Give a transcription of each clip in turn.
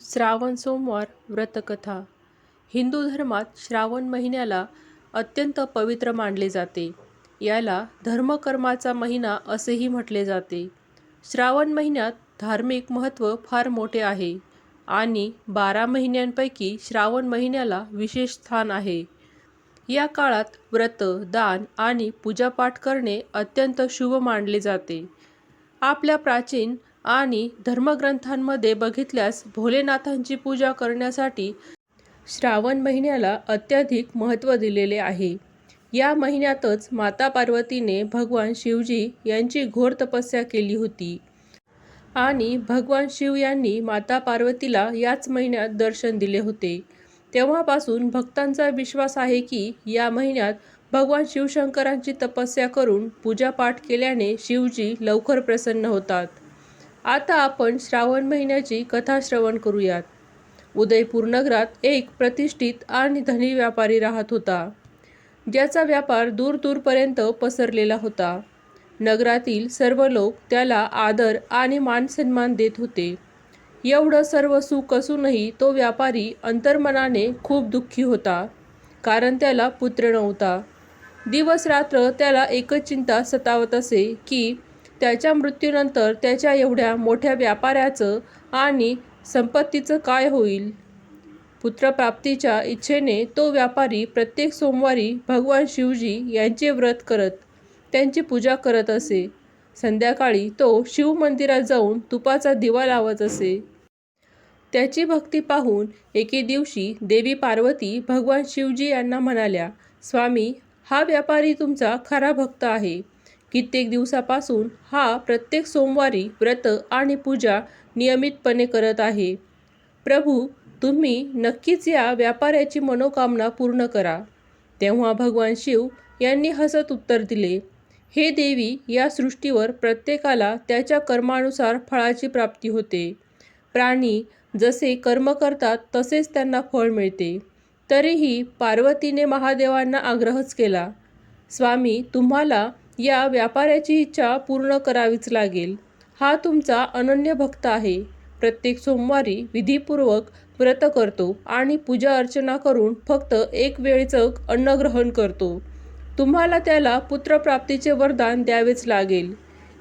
श्रावण सोमवार व्रतकथा. हिंदू धर्मात श्रावण महिन्याला अत्यंत पवित्र मानले जाते. याला धर्मकर्माचा महिना असेही म्हटले जाते. श्रावण महिन्यात धार्मिक महत्त्व फार मोठे आहे आणि बारा महिन्यांपैकी श्रावण महिन्याला विशेष स्थान आहे. या काळात व्रत दान आणि पूजापाठ करणे अत्यंत शुभ मानले जाते. आपल्या प्राचीन आणि धर्मग्रंथांमध्ये बघितल्यास भोलेनाथांची पूजा करण्यासाठी श्रावण महिन्याला अत्याधिक महत्त्व दिलेले आहे. या महिन्यातच माता पार्वतीने भगवान शिवजी यांची घोर तपस्या केली होती. आणि भगवान शिव यांनी माता पार्वतीला याच महिन्यात दर्शन दिले होते. तेव्हापासून भक्तांचा विश्वास आहे की या महिन्यात भगवान शिवशंकरांची तपस्या करून पूजापाठ केल्याने शिवजी लवकर प्रसन्न होतात. आता आपण श्रावण महिन्याची कथा श्रवण करूयात. उदयपूर नगरात एक प्रतिष्ठित आणि धनी व्यापारी राहत होता. ज्याचा व्यापार दूरदूरपर्यंत पसरलेला होता. नगरातील सर्व लोक त्याला आदर आणि मानसन्मान देत होते. एवढं सर्व सुख असूनही तो व्यापारी अंतर्मनाने खूप दुःखी होता कारण त्याला पुत्र नव्हता. दिवस रात्र त्याला एकच चिंता सतावत असे की त्याच्या मृत्यूनंतर त्याच्या एवढ्या मोठ्या व्यापाऱ्याचं आणि संपत्तीचं काय होईल? पुत्रप्राप्तीच्या इच्छेने तो व्यापारी प्रत्येक सोमवारी भगवान शिवजी यांचे व्रत करत त्यांची पूजा करत असे. संध्याकाळी तो शिव मंदिरात जाऊन तुपाचा दिवा लावत असे. त्याची भक्ती पाहून एके दिवशी देवी पार्वती भगवान शिवजी यांना म्हणाल्या स्वामी हा व्यापारी तुमचा खरा भक्त आहे. कित्येक दिवसापासून हा प्रत्येक सोमवारी व्रत आणि पूजा नियमितपणे करत आहे. प्रभू तुम्ही नक्कीच या व्यापाऱ्याची मनोकामना पूर्ण करा. तेव्हा भगवान शिव यांनी हसत उत्तर दिले हे देवी या सृष्टीवर प्रत्येकाला त्याच्या कर्मानुसार फळाची प्राप्ती होते. प्राणी जसे कर्म करतात तसेच त्यांना फळ मिळते. तरीही पार्वतीने महादेवांना आग्रहच केला स्वामी तुम्हाला या व्यापाऱ्याची इच्छा पूर्ण करावीच लागेल. हा तुमचा अनन्य भक्त आहे. प्रत्येक सोमवारी विधीपूर्वक व्रत करतो आणि पूजा अर्चना करून फक्त एक वेळचं अन्न ग्रहण करतो. तुम्हाला त्याला पुत्रप्राप्तीचे वरदान द्यावेच लागेल.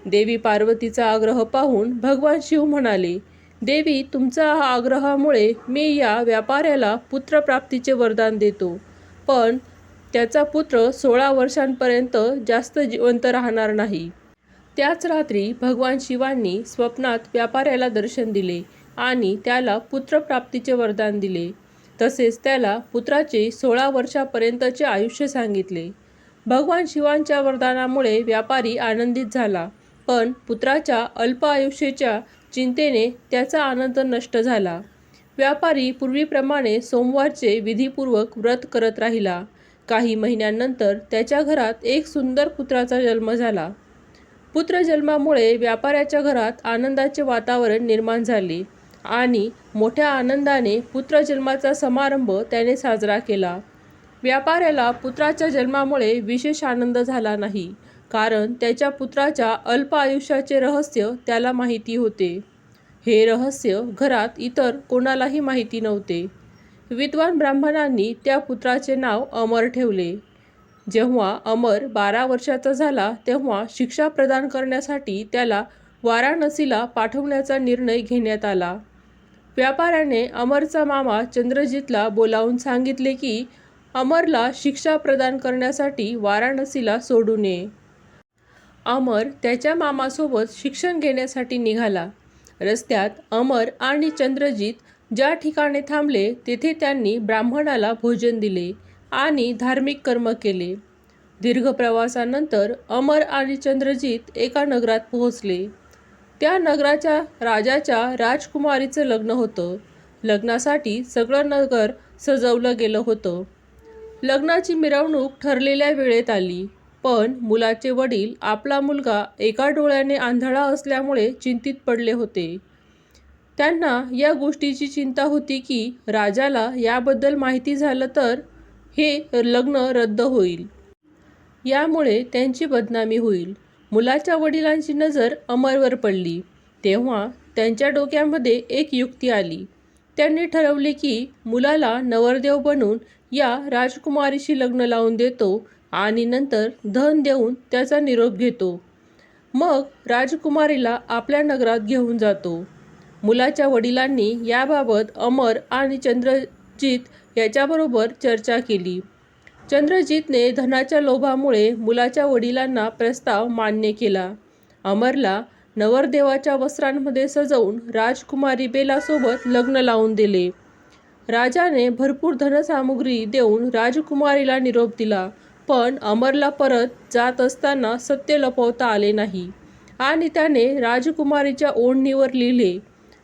देवी पार्वतीचा आग्रह पाहून भगवान शिव म्हणाले देवी तुमच्या आग्रहामुळे मी या व्यापाऱ्याला पुत्रप्राप्तीचे वरदान देतो. पण त्याचा पुत्र सोळा वर्षांपर्यंत जास्त जिवंत राहणार नाही. त्याच रात्री भगवान शिवांनी स्वप्नात व्यापाऱ्याला दर्शन दिले आणि त्याला पुत्रप्राप्तीचे वरदान दिले. तसेच त्याला पुत्राचे सोळा वर्षापर्यंतचे आयुष्य सांगितले. भगवान शिवांच्या वरदानामुळे व्यापारी आनंदित झाला पण पुत्राच्या अल्प आयुष्याच्या चिंतेने त्याचा आनंद नष्ट झाला. व्यापारी पूर्वीप्रमाणे सोमवारचे विधीपूर्वक व्रत करत राहिला. काही महिन्यांनंतर त्याच्या घरात एक सुंदर पुत्राचा जन्म झाला. पुत्र जन्मामुळे व्यापाऱ्याच्या घरात आनंदाचे वातावरण निर्माण झाले आणि मोठ्या आनंदाने पुत्रजन्माचा समारंभ त्याने साजरा केला. व्यापाऱ्याला पुत्राच्या जन्मामुळे विशेष आनंद झाला नाही कारण त्याच्या पुत्राच्या अल्प आयुष्याचे रहस्य त्याला माहिती होते. हे रहस्य घरात इतर कोणालाही माहिती नव्हते. विद्वान ब्राह्मणांनी त्या पुत्राचे नाव अमर ठेवले. जेव्हा अमर बारा वर्षाचा झाला तेव्हा शिक्षा प्रदान करण्यासाठी त्याला वाराणसीला पाठवण्याचा निर्णय घेण्यात आला. व्यापाऱ्याने अमरचा मामा चंद्रजितला बोलावून सांगितले की अमरला शिक्षा प्रदान करण्यासाठी वाराणसीला सोडू नये. अमर त्याच्या मामासोबत शिक्षण घेण्यासाठी निघाला. रस्त्यात अमर आणि चंद्रजित ज्या ठिकाणी थांबले तेथे त्यांनी ब्राह्मणाला भोजन दिले आणि धार्मिक कर्म केले. दीर्घ प्रवासानंतर अमर आणि चंद्रजीत एका नगरात पोहोचले. त्या नगराच्या राजाच्या राजकुमारीचं लग्न होतं. लग्नासाठी सगळं नगर सजवलं गेलं होतं. लग्नाची मिरवणूक ठरलेल्या वेळेत आली पण मुलाचे वडील आपला मुलगा एका डोळ्याने आंधळा असल्यामुळे चिंतित पडले होते. त्यांना या गोष्टीची चिंता होती की राजाला याबद्दल माहिती झालं तर हे लग्न रद्द होईल. यामुळे त्यांची बदनामी होईल. मुलाच्या वडिलांची नजर अमरवर पडली. तेव्हा त्यांच्या डोक्यामध्ये एक युक्ती आली. त्यांनी ठरवले की मुलाला नवरदेव बनवून या राजकुमारीशी लग्न लावून देतो आणि नंतर धन देऊन त्याचा निरोप घेतो. मग राजकुमारीला आपल्या नगरात घेऊन जातो. मुलाच्या वडिलांनी याबाबत अमर आणि चंद्रजीत याच्याबरोबर चर्चा केली. चंद्रजीतने धनाच्या लोभामुळे मुलाच्या वडिलांना प्रस्ताव मान्य केला. अमरला नवरदेवाच्या वस्त्रांमध्ये सजवून राजकुमारी बेलासोबत लग्न लावून दिले. राजाने भरपूर धनसामुग्री देऊन राजकुमारीला निरोप दिला पण अमरला परत जात असताना सत्य लपवता आले नाही आणि त्याने राजकुमारीच्या ओढणीवर लिहिले.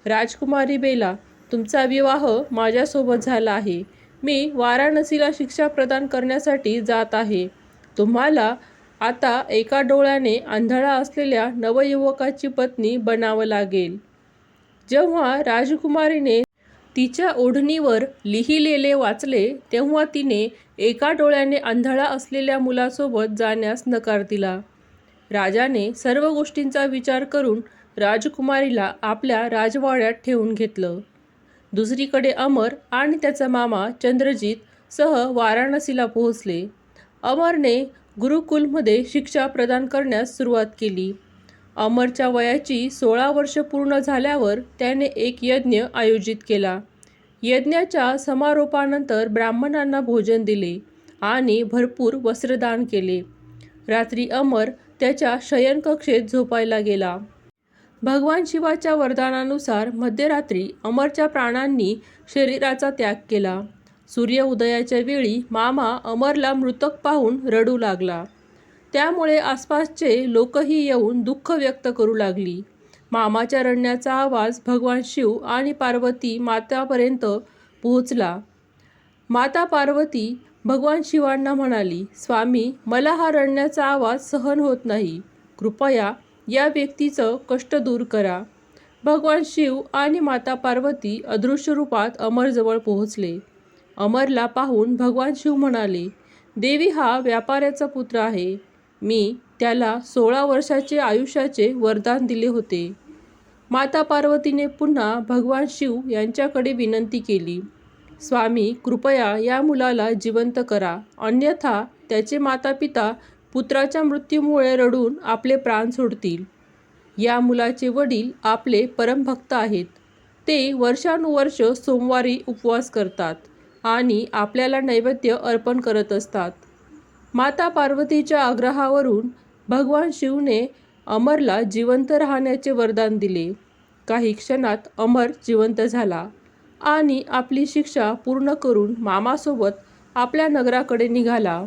राजकुमारी बेला तुमचा विवाह माझ्यासोबत झाला आहे. मी वाराणसीला शिक्षा प्रदान करण्यासाठी जात आहे. तुम्हाला आता एका डोळ्याने आंधळा असलेल्या नवयुवकाची पत्नी बनावं लागेल. जेव्हा राजकुमारीने तिच्या ओढणीवर लिहिलेले वाचले तेव्हा तिने एका डोळ्याने आंधळा असलेल्या मुलासोबत जाण्यास नकार दिला. राजाने सर्व गोष्टींचा विचार करून राजकुमारीला आपल्या राजवाड्यात ठेवून घेतलं. दुसरीकडे अमर आणि त्याचा मामा चंद्रजीत सह वाराणसीला पोहोचले. अमरने गुरुकुलमध्ये शिक्षा प्रदान करण्यास सुरुवात केली. अमरच्या वयाची सोळा वर्ष पूर्ण झाल्यावर त्याने एक यज्ञ आयोजित केला. यज्ञाच्या समारोपानंतर ब्राह्मणांना भोजन दिले आणि भरपूर वस्त्रदान केले. रात्री अमर त्याच्या शयनकक्षेत झोपायला गेला. भगवान शिवाच्या वरदानानुसार मध्यरात्री अमरच्या प्राणांनी शरीराचा त्याग केला. सूर्य उदयाच्या वेळी मामा अमरला मृतक पाहून रडू लागला. त्यामुळे आसपासचे लोकही येऊन दुःख व्यक्त करू लागली. मामाच्या रडण्याचा आवाज भगवान शिव आणि पार्वती मातापर्यंत पोहोचला. माता पार्वती भगवान शिवांना म्हणाली स्वामी मला हा रडण्याचा आवाज सहन होत नाही. कृपया या व्यक्तीचं कष्ट दूर करा. भगवान शिव आणि माता पार्वती अदृश्य रूपात अमरजवळ पोहोचले. अमरला पाहून भगवान शिव म्हणाले देवी हा व्यापाऱ्याचा पुत्र आहे. मी त्याला सोळा वर्षाचे आयुष्याचे वरदान दिले होते. माता पार्वतीने पुन्हा भगवान शिव यांच्याकडे विनंती केली स्वामी कृपया या मुलाला जिवंत करा. अन्यथा त्याचे माता पिता पुत्राच्या मृत्यूमुळे रडून आपले प्राण सोडतील. या मुलाचे वडील आपले परमभक्त आहेत. ते वर्षानुवर्ष सोमवारी उपवास करतात आणि आपल्याला नैवेद्य अर्पण करत असतात. माता पार्वतीच्या आग्रहावरून भगवान शिवने अमरला जिवंत राहण्याचे वरदान दिले. काही क्षणात अमर जिवंत झाला आणि आपली शिक्षा पूर्ण करून मामासोबत आपल्या नगराकडे निघाला.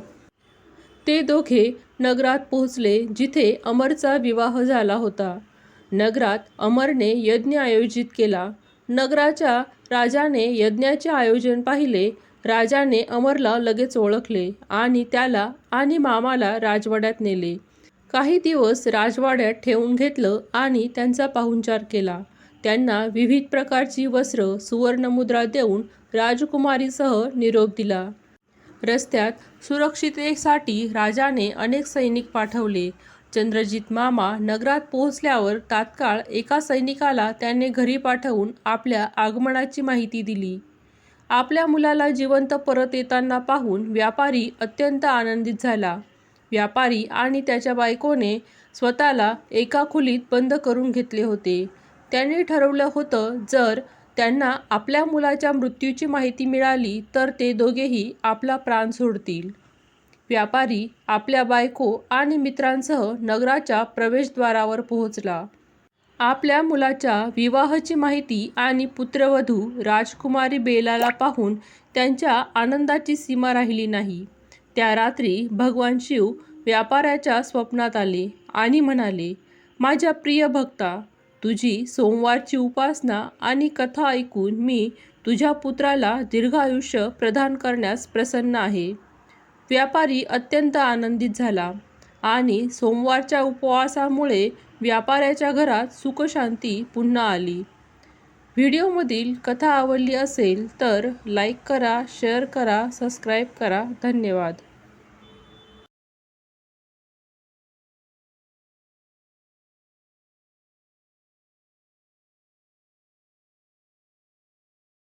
ते दोघे नगरात पोहोचले जिथे अमरचा विवाह झाला होता. नगरात अमरने यज्ञ आयोजित केला. नगराच्या राजाने यज्ञाचे आयोजन पाहिले. राजाने अमरला लगेच ओळखले आणि त्याला आणि मामाला राजवाड्यात नेले. काही दिवस राजवाड्यात ठेवून घेतलं आणि त्यांचा पाहुणचार केला. त्यांना विविध प्रकारची वस्त्र सुवर्णमुद्रा देऊन राजकुमारीसह निरोप दिला. रस्त्यात सुरक्षिततेसाठी राजाने अनेक सैनिक पाठवले. चंद्रजीत मामा नगरात पोहोचल्यावर तात्काळ एका सैनिकाला त्याने घरी पाठवून आपल्या आगमनाची माहिती दिली. आपल्या मुलाला जिवंत परत येताना पाहून व्यापारी अत्यंत आनंदित झाला. व्यापारी आणि त्याच्या बायकोने स्वतःला एका खोलीत बंद करून घेतले होते. त्यांनी ठरवलं होतं जर त्यांना आपल्या मुलाच्या मृत्यूची माहिती मिळाली तर ते दोघेही आपला प्राण सोडतील. व्यापारी आपल्या बायको आणि मित्रांसह नगराच्या प्रवेशद्वारावर पोहोचला. आपल्या मुलाच्या विवाहाची माहिती आणि पुत्रवधू राजकुमारी बेलाला पाहून त्यांच्या आनंदाची सीमा राहिली नाही. त्या रात्री भगवान शिव व्यापाऱ्याच्या स्वप्नात आले आणि म्हणाले माझ्या प्रिय भक्ता तुझी सोमवारची उपासना आणि कथा ऐकून मी तुझ्या पुत्राला दीर्घायुष्य प्रदान करण्यास प्रसन्न आहे. व्यापारी अत्यंत आनंदित झाला आणि सोमवारच्या उपवासामुळे व्यापाऱ्याच्या घरात सुखशांती पुन्हा आली. व्हिडिओमधील कथा आवडली असेल तर लाईक करा शेअर करा सबस्क्राईब करा. धन्यवाद.